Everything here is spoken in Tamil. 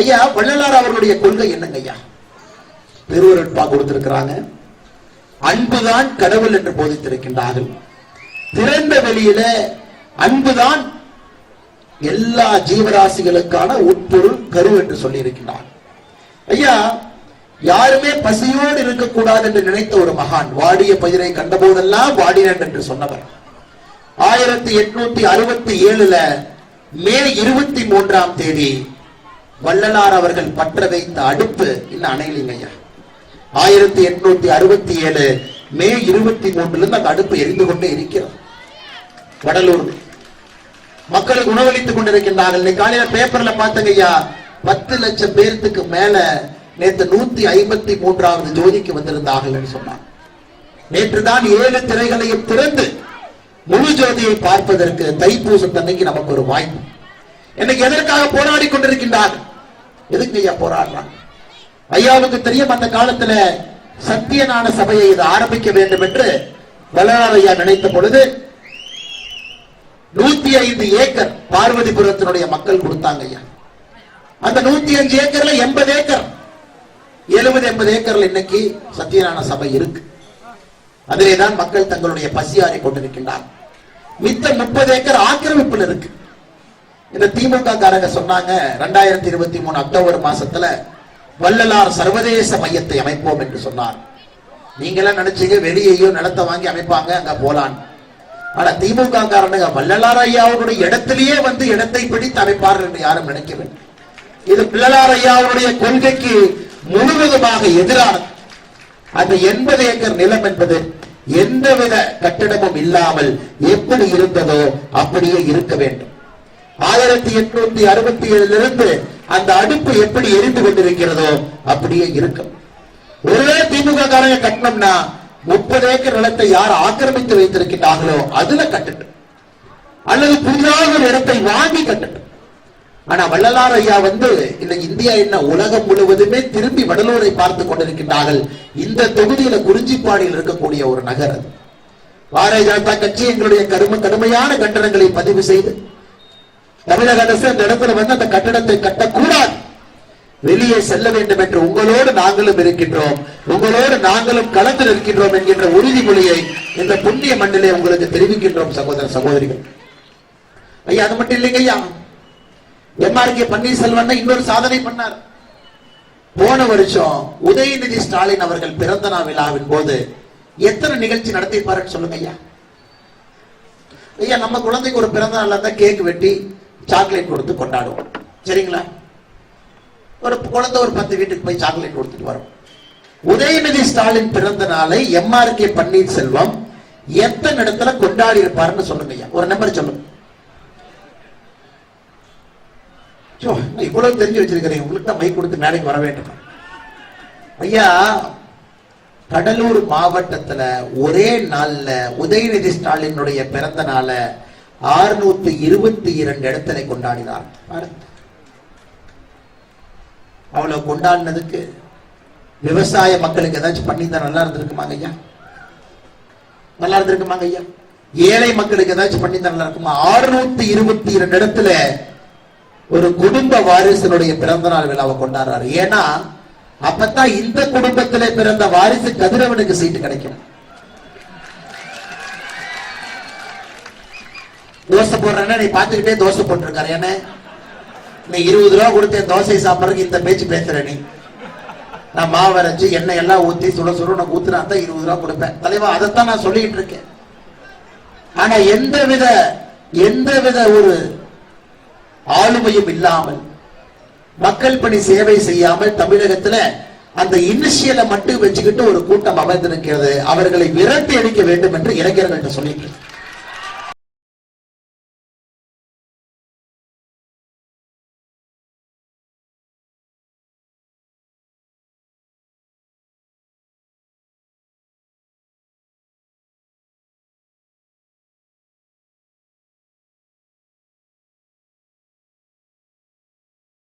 ஐயா வள்ளலார் அவர்களுடைய கொள்கை என்னங்க ஐயா? திருவருட்பா கொடுத்திருக்கிறாங்க. அன்புதான் கடவுள் என்று போதித்திருக்கின்றார்கள். திறந்த வெளியில அன்புதான் எல்லா ஜீவராசிகளுக்கான உட்பொருள் கரு என்று சொல்லி இருக்கின்றார் ஐயா யாருமே பசியோடு இருக்கக்கூடாது என்று நினைத்த ஒரு மகான் வாடிய பயிரை கண்டபோதெல்லாம் வாடினன் என்று சொன்னவர். ஆயிரத்தி எட்நூத்தி அறுபத்தி ஏழுல மே இருபத்தி மூன்றாம் தேதி வள்ளலார் அவர்கள் பற்ற வைத்த அடுப்பு இன்னும் அணையிலிங்க ஐயா. ஆயிரத்தி எட்நூத்தி அறுபத்தி ஏழு மே இருபத்தி மூன்றுல இருந்து அந்த அடுப்பு எரிந்து கொண்டே இருக்கிறது. வடலூர் மக்களுக்கு உணவளித்துக் கொண்டிருக்கின்றார்கள். இன்னைக்கு காலையில பேப்பர்ல பார்த்தங்க ஐயா பத்து லட்சம் பேர்த்துக்கு மேல நேத்து நூத்தி ஐம்பத்தி மூன்றாவது ஜோதிக்கு வந்திருந்தார்கள் சொன்னார் நேற்று தான் ஏழு திரைகளையும் திறந்து முழு ஜோதியை பார்ப்பதற்கு தைப்பூசத்தன்னைக்கு நமக்கு ஒரு வாய்ப்பு. இன்னைக்கு எதற்காக போராடி கொண்டிருக்கின்றார்கள்? எதுக்கு ஐயா போராடுறான்? ஐயாவுக்கு தெரியும் அந்த காலத்துல சத்தியநான சபையை இது ஆரம்பிக்க வேண்டும் என்று வல்லநாத ஐயா நினைத்த பொழுது நூத்தி ஐந்து ஏக்கர் பார்வதிபுரத்தினுடைய மக்கள் கொடுத்தாங்க ஐயா. அந்த நூத்தி அஞ்சு ஏக்கர்ல எண்பது ஏக்கர். எழுபது எண்பது ஏக்கர்ல இன்னைக்கு சத்தியநாராயண சபை இருக்கு. அதிலே தான் மக்கள் தங்களுடைய பசியாறி கொண்டிருக்கின்றார் மித்த முப்பது ஏக்கர் ஆக்கிரமிப்புல இருக்கு. இந்த திமுக காரங்க சொன்னாங்க ரெண்டாயிரத்தி இருபத்தி மூணு அக்டோபர் மாசத்துல வள்ளலார் சர்வதேச மையத்தை அமைப்போம் என்று சொன்னார். நீங்களாம் நினைச்சீங்க வெளியேயோ நிலத்தை வாங்கி அமைப்பாங்க அங்க போலான் ஆனா திமுக காரனுங்க வள்ளலார் ஐயாவுடைய இடத்திலேயே வந்து இடத்தை பிடித்து அமைப்பார்கள் என்று யாரும் நினைக்கவில்லை. இது பிள்ளலார் ஐயாவுடைய கொள்கைக்கு முழுவதுமாக எதிரானது. அந்த எண்பது ஏக்கர் நிலம் என்பது எந்தவித கட்டிடமும் இல்லாமல் எப்படி இருந்ததோ அப்படியே இருக்க வேண்டும். ஆயிரத்தி எட்நூத்தி அறுபத்தி ஏழுல இருந்து அந்த அடுப்பு எப்படி எரிந்து கொண்டிருக்கிறதோ அப்படியே இருக்கும். ஒருவேளை திமுக காரங்க கட்டணம்னா முப்பது ஏக்கர் நிலத்தை யார் ஆக்கிரமித்து வைத்திருக்கிறார்களோ அதுல கட்டட்டும் அல்லது புதிதாக ஒரு இடத்தை வாங்கி கட்டட்டும் ஆனா வள்ளலார் ஐயா வந்து இந்த இந்தியா என்ன உலகம் முழுவதுமே திரும்பி வடலூரை பார்த்து கொண்டிருக்கிறார்கள் இந்த தொகுதியில குறிஞ்சிப்பாடியில் இருக்கக்கூடிய ஒரு நகர் அது. பாரதிய ஜனதா கட்சி எங்களுடைய கரும கடுமையான கட்டணங்களை பதிவு செய்து தமிழக அரசு அந்த இடத்துல வந்து அந்த கட்டடத்தை கட்டக்கூடாது. வெளியே செல்ல வேண்டும் என்று உங்களோடு நாங்களும் இருக்கின்றோம். உங்களோடு நாங்களும் கலந்து நிற்கின்றோம் என்கின்ற உறுதிமொழியை இந்த புண்ணிய மண்ணிலே உங்களுக்கு தெரிவிக்கின்றோம் சகோதர சகோதரிகள். ஐயா அது மட்டும் இல்லைங்க ஐயா. எம்ஆர்கே பன்னீர்செல்வன் இன்னொரு சாதனை பண்ணார். போன வருஷம் உதயநிதி ஸ்டாலின் அவர்கள் பிறந்த நாள் விழாவின் போது எத்தனை நிகழ்ச்சி நடத்திப்பாருன்னு சொல்லுங்க ஐயா. ஐயா நம்ம குழந்தைக்கு ஒரு பிறந்த நாள் இருந்தா கேக் வெட்டி சாக்லேட் கொடுத்து கொண்டாடுவோம் சரிங்களா? ஒரு குழந்தை ஒரு பத்து வீட்டுக்கு போய் சாக்லேட் கொடுத்துட்டு வரும். உதயநிதி ஸ்டாலின் பிறந்த நாளை எம்ஆர் கே பன்னீர்செல்வம் எத்தனை இடத்துல கொண்டாடி இருப்பாருன்னு சொல்லுங்க ஒரு நம்பர் சொல்லுங்க. சோ, இவ்வளவு தெரிஞ்சு வச்சிருக்கிறீங்க உங்களுக்கு தான் மைக் கொடுத்து மேடைக்கு வர வேண்டும். ஐயா கடலூர் மாவட்டத்துல ஒரே நாள்ல உதயநிதி ஸ்டாலினுடைய பிறந்த நாளை ஆறுநூத்தி இருபத்தி இரண்டு இடத்துல கொண்டாடினார். அவ்வளவு கொண்டாடினதுக்கு விவசாய மக்களுக்கு ஏதாச்சும் பண்ணியிருந்தா நல்லா இருந்திருக்குமாங்க ஐயா? நல்லா இருந்திருக்குமாங்க ஐயா? ஏழை மக்களுக்கு ஏதாச்சும் பண்ணியிருந்தா நல்லா இருக்குமா? ஆறுநூத்தி இருபத்தி இரண்டு இடத்துல ஒரு குடும்ப வாரிசனுடைய பிறந்த நாள் விழாவை கொண்டாடுறாரு. ஏன்னா அப்பதான் இந்த குடும்பத்திலே பிறந்த வாரிசு கதிரவனுக்கு சீட்டு கிடைக்கும். தோசை போடுறேன்னா நீ பார்த்துக்கிட்டே தோசை போட்டிருக்காரு. ஏன்னா நீ இருபது ரூபா கொடுத்தேன் தோசை சாப்பிட்றதுக்கு இந்த பேச்சு பேசுற நீ. நான் மாவு அரைச்சு எண்ணெய் எல்லாம் ஊத்தி சுட சுட நான் ஊத்துனா தான் இருபது ரூபா கொடுப்பேன். தலைவா அதைத்தான் நான் சொல்லிட்டு இருக்கேன். ஆனா எந்த வித எந்த வித ஒரு ஆளுமையும் இல்லாமல் மக்கள் பணி சேவை செய்யாமல் தமிழகத்துல அந்த இனிஷியலை மட்டும் வச்சுக்கிட்டு ஒரு கூட்டம் அமைந்திருக்கிறது. அவர்களை விரட்டி அடிக்க வேண்டும் என்று இளைஞர்கள்ட்ட சொல்லிட்டு இருக்கேன்.